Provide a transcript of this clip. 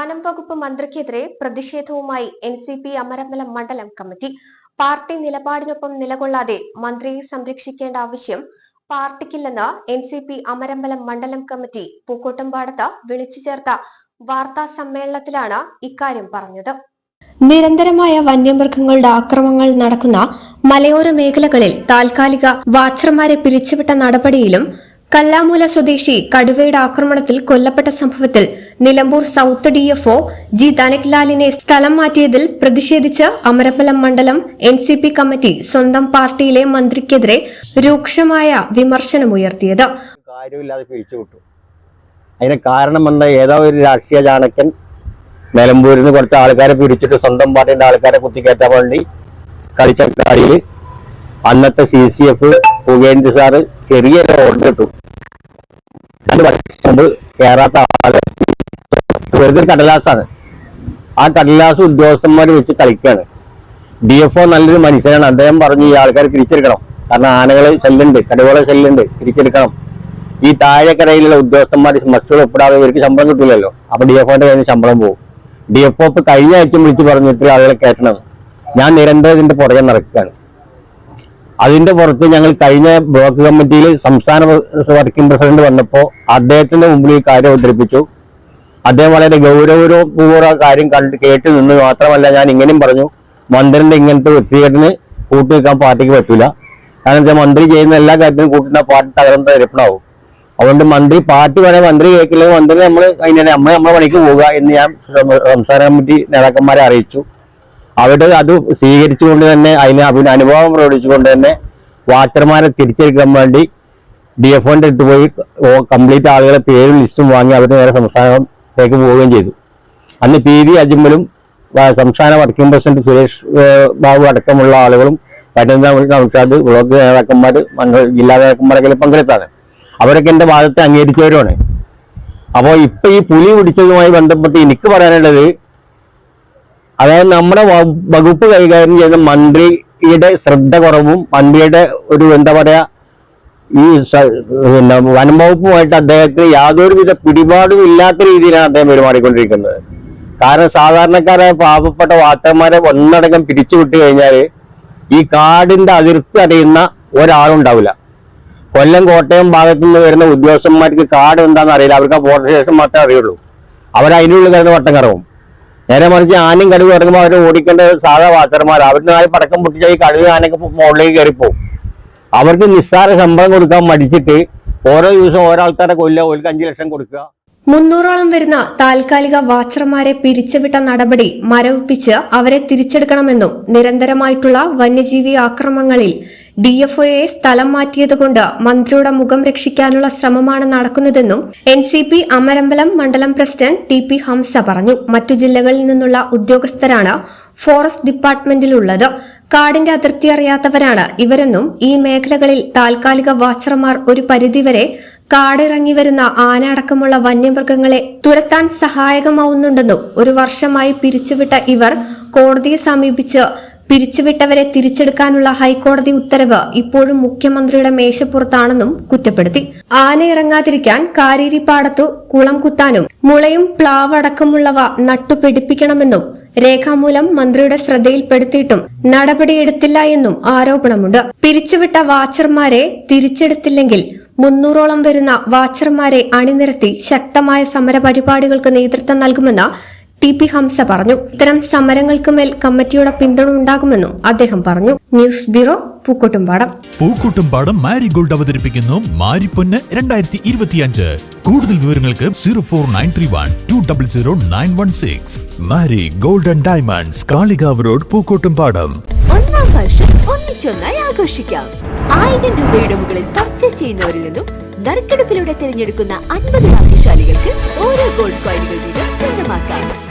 വനം വകുപ്പ് മന്ത്രിക്കെതിരെ പ്രതിഷേധവുമായി എൻ സി പി അമരമ്പലം മണ്ഡലം കമ്മിറ്റി. പാർട്ടി നിലപാടിനൊപ്പം നിലകൊള്ളാതെ മന്ത്രിയെ സംരക്ഷിക്കേണ്ട ആവശ്യം പാർട്ടിക്കില്ലെന്ന് എൻ സി പി അമരമ്പലം മണ്ഡലം കമ്മിറ്റി പൂക്കോട്ടുംപാടത്ത് വിളിച്ചു ചേർത്ത വാർത്താ സമ്മേളനത്തിലാണ് ഇക്കാര്യം പറഞ്ഞത്. നിരന്തരമായ വന്യമൃഗങ്ങളുടെ ആക്രമങ്ങൾ നടക്കുന്ന മലയോര മേഖലകളിൽ താൽക്കാലിക വാച്ചർമാരെ പിരിച്ചുവിട്ട നടപടിയിലും കല്ലാമൂല സ്വദേശി കടുവയുടെ ആക്രമണത്തിൽ കൊല്ലപ്പെട്ട സംഭവത്തിൽ നിലമ്പൂർ സൗത്ത് ഡിഎഫ്ഒ ജി ധനക്ലാലിനെ സ്ഥലം മാറ്റിയതിൽ പ്രതിഷേധിച്ച് അമരമ്പലം മണ്ഡലം എൻ സി പി കമ്മിറ്റി സ്വന്തം പാർട്ടിയിലെ മന്ത്രിക്കെതിരെ രൂക്ഷമായ വിമർശനമുയർത്തിയത് അതിന് കാരണം വന്ന ഏതോ ഒരു രാഷ്ട്രീയ ചാണക്യൻ നിലമ്പൂരിൽ നിന്ന് കുറച്ച് ആൾക്കാരെ പിരിച്ചിട്ട് സ്വന്തം പാർട്ടിയുടെ ആൾക്കാരെ കുത്തിക്കയറ്റാൻ വേണ്ടി കളിച്ച അന്നത്തെ C C F Pukendra sir ചെറിയൊരു ഓർഡർ കിട്ടും രണ്ട് വർഷം മുമ്പ് കയറാത്ത ആൾ. വെറുതെ കടലാസാണ്. ആ കടലാസ് ഉദ്യോഗസ്ഥന്മാർ വെച്ച് കളിക്കുകയാണ് ഡി എഫ് ഒ നല്ലൊരു മനുഷ്യനാണ്. അദ്ദേഹം പറഞ്ഞു ഈ ആൾക്കാർ തിരിച്ചെടുക്കണം. കാരണം ആനകളെ ശല്യമുണ്ട് കടുവകളെ ശല്യമുണ്ട് തിരിച്ചെടുക്കണം. ഈ താഴെക്കരയിലുള്ള ഉദ്യോഗസ്ഥന്മാർ മക്കൾ ഒപ്പിടാതെ ഇവർക്ക് ശമ്പളം കിട്ടില്ലല്ലോ അപ്പൊ ഡി എഫ് ഒന്റെ കയ്യിൽ ശമ്പളം പോകും. ഡി എഫ് ഒ കഴിഞ്ഞ ആഴ്ച വിളിച്ച് പറഞ്ഞിട്ട് ആളുകളെ കയറ്റണം ഞാൻ നിരന്തരം ഇതിന്റെ പുറകെ നടക്കുകയാണ്. അതിന്റെ പുറത്ത് ഞങ്ങൾ കഴിഞ്ഞ ബ്ലോക്ക് കമ്മിറ്റിയിൽ സംസ്ഥാന വർക്കിംഗ് പ്രസിഡന്റ് വന്നപ്പോൾ അദ്ദേഹത്തിന്റെ മുമ്പിൽ ഈ കാര്യം അവതരിപ്പിച്ചു. അദ്ദേഹം വളരെ ഗൗരവപൂർവ കാര്യം കണ്ട് കേട്ട് നിന്ന് മാത്രമല്ല ഞാൻ ഇങ്ങനെയും പറഞ്ഞു മന്ത്രിന്റെ ഇങ്ങനത്തെ വ്യക്തികേട്ടിന് കൂട്ടുവെക്കാൻ പാർട്ടിക്ക് പറ്റൂല. കാരണം വെച്ചാൽ മന്ത്രി ചെയ്യുന്ന എല്ലാ കാര്യത്തിനും കൂട്ടുന്ന പാർട്ടി തകർന്ന തരപ്പണാവും. അതുകൊണ്ട് മന്ത്രി പാർട്ടി വരെ മന്ത്രി കേൾക്കില്ലെങ്കിൽ മന്ത്രി നമ്മൾ അതിനെ നമ്മൾ നമ്മളെ പണിക്ക് പോവുക എന്ന് ഞാൻ സംസ്ഥാന കമ്മിറ്റി നേതാക്കന്മാരെ അറിയിച്ചു. അവിടെ അത് സ്വീകരിച്ചുകൊണ്ട് തന്നെ അതിന് അനുഭവം പ്രകടിച്ചുകൊണ്ട് തന്നെ വാട്ടർമാരെ തിരിച്ചെടുക്കാൻ വേണ്ടി ഡി എഫ് ഒന്റെ അടുത്ത് പോയി കംപ്ലീറ്റ് ആളുകളെ പേരും ലിസ്റ്റും വാങ്ങി അവർ നേരെ സംസ്ഥാനത്തേക്ക് പോവുകയും ചെയ്തു. അന്ന് പി വി അജിമ്മലും സംസ്ഥാന വർക്കിംഗ് പ്രസിഡന്റ് സുരേഷ് ബാബു അടക്കമുള്ള ആളുകളും പതിനൊന്നാം നൗഷാദ് ബ്ലോക്ക് നേതാക്കന്മാർ മണ്ഡല ജില്ലാ നേതാക്കന്മാരൊക്കെ പങ്കെടുത്താണ്. അവരൊക്കെ എന്റെ വാദത്തെ അംഗീകരിച്ചവരുമാണ്. അപ്പോൾ ഇപ്പൊ ഈ പുലി പിടിച്ചതുമായി ബന്ധപ്പെട്ട് എനിക്ക് പറയാനുള്ളത് അതായത് നമ്മുടെ വകുപ്പ് കൈകാര്യം ചെയ്യുന്ന മന്ത്രിയുടെ ശ്രദ്ധ കുറവും മന്ത്രിയുടെ ഒരു എന്താ പറയാ ഈ പിന്നെ വനംവകുപ്പുമായിട്ട് അദ്ദേഹത്തിന് യാതൊരുവിധ പിടിപാടും ഇല്ലാത്ത രീതിയിലാണ് അദ്ദേഹം പെരുമാറിക്കൊണ്ടിരിക്കുന്നത്. കാരണം സാധാരണക്കാരായ പാവപ്പെട്ട വാർത്തമാരെ ഒന്നടങ്കം പിരിച്ചുവിട്ട് കഴിഞ്ഞാൽ ഈ കാടിന്റെ അതിർത്തി അറിയുന്ന ഒരാളുണ്ടാവില്ല. കൊല്ലം കോട്ടയം ഭാഗത്തു നിന്ന് വരുന്ന ഉദ്യോഗസ്ഥന്മാർക്ക് കാട് എന്താണെന്ന് അറിയില്ല. അവർക്ക് ആ ബോർഡർ സ്റ്റേഷൻ മാത്രമേ അറിയുള്ളൂ. അവരതിനുള്ളിൽ വരുന്ന വട്ടം കറങ്ങും. നേരെ മറിച്ച് ആനയും കടുവ് ഇറങ്ങുമ്പോൾ അവർ ഓടിക്കേണ്ട സാധാ വാച്ചർമാർ അവരുടെ നാല് പടക്കം പൊട്ടിച്ച് ഈ കടുവ ആനയൊക്കെ മുകളിലേക്ക് കയറിപ്പോവും. അവർക്ക് നിസ്സാര ശമ്പളം കൊടുക്കാൻ മടിച്ചിട്ട് ഓരോ ദിവസം ഓരോ ആൾക്കാരെ കൊല്ലുക ഒരു അഞ്ചു ലക്ഷം കൊടുക്കുക. മുന്നൂറോളം വരുന്ന താൽക്കാലിക വാച്ചർമാരെ പിരിച്ചുവിട്ട നടപടി മരവിപ്പിച്ച് അവരെ തിരിച്ചെടുക്കണമെന്നും നിരന്തരമായിട്ടുള്ള വന്യജീവി ആക്രമണങ്ങളിൽ ഡിഎഫ്ഒയെ സ്ഥലം മാറ്റിയതുകൊണ്ട് മന്ത്രിയുടെ മുഖം രക്ഷിക്കാനുള്ള ശ്രമമാണ് നടക്കുന്നതെന്നും എൻ സി പി അമരമ്പലം മണ്ഡലം പ്രസിഡന്റ് ടി പി ഹംസ പറഞ്ഞു. മറ്റു ജില്ലകളിൽ നിന്നുള്ള ഉദ്യോഗസ്ഥരാണ് ഫോറസ്റ്റ് ഡിപ്പാർട്ട്മെന്റിലുള്ളത്. കാടിന്റെ അതിർത്തി അറിയാത്തവരാണ് ഇവരെന്നും ഈ മേഖലകളിൽ താൽക്കാലിക വാച്ചർമാർ ഒരു പരിധിവരെ കാടിറങ്ങി വരുന്ന ആന അടക്കമുള്ള വന്യമൃഗങ്ങളെ തുരത്താൻ സഹായകമാവുന്നുണ്ടെന്നും ഒരു വർഷമായി പിരിച്ചുവിട്ട ഇവർ കോടതിയെ സമീപിച്ച് പിരിച്ചുവിട്ടവരെ തിരിച്ചെടുക്കാനുള്ള ഹൈക്കോടതി ഉത്തരവ് ഇപ്പോഴും മുഖ്യമന്ത്രിയുടെ മേശപ്പുറത്താണെന്നും കുറ്റപ്പെടുത്തി. ആന ഇറങ്ങാതിരിക്കാൻ കാരീരിപ്പാടത്തു കുളം കുത്താനും മുളയും പ്ലാവ് അടക്കമുള്ളവ നട്ടുപിടിപ്പിക്കണമെന്നും രേഖാമൂലം മന്ത്രിയുടെ ശ്രദ്ധയിൽപ്പെടുത്തിയിട്ടും നടപടിയെടുത്തില്ല എന്നും ആരോപണമുണ്ട്. പിരിച്ചുവിട്ട വാച്ചർമാരെ തിരിച്ചെടുത്തില്ലെങ്കിൽ മുന്നൂറോളം വരുന്ന വാച്ചർമാരെ അണിനിരത്തി ശക്തമായ സമരപരിപാടികൾക്ക് നേതൃത്വം നൽകുമെന്ന് ടി പി ഹംസ പറഞ്ഞു. ഇത്തരം സമരങ്ങൾക്ക് മേൽ കമ്മിറ്റിയുടെ പിന്തുണ ഉണ്ടാകുമെന്നും അദ്ദേഹം പറഞ്ഞു. News bureau Pookkottumpadam. Pookkoottumpadam marigold അവതരിപ്പിക്കുന്നു മാരിപ്പൊന്ന് രണ്ടായിരത്തി ഇരുപത്തിയഞ്ച് കൂടുതൽ വിവരങ്ങൾക്ക് zero four nine three one two double zero nine one six. മാരി golden diamonds Kalikavu road Pookkottumpadam. ഒന്നാം വർഷം ഒന്നിച്ചൊന്നായി ആഘോഷിക്കാം. ആയിരം രൂപയുടെ മുകളിൽ പർച്ചേസ് ചെയ്യുന്നവരിൽ നിന്നും നറുക്കെടുപ്പിലൂടെ തിരഞ്ഞെടുക്കുന്ന അൻപത് ഭാഗ്യശാലികൾക്ക് ഓരോ ഗോൾഡ് കോയിനുകൾ വീതം സ്വന്തമാക്കാം സ്വന്തമാക്കാം.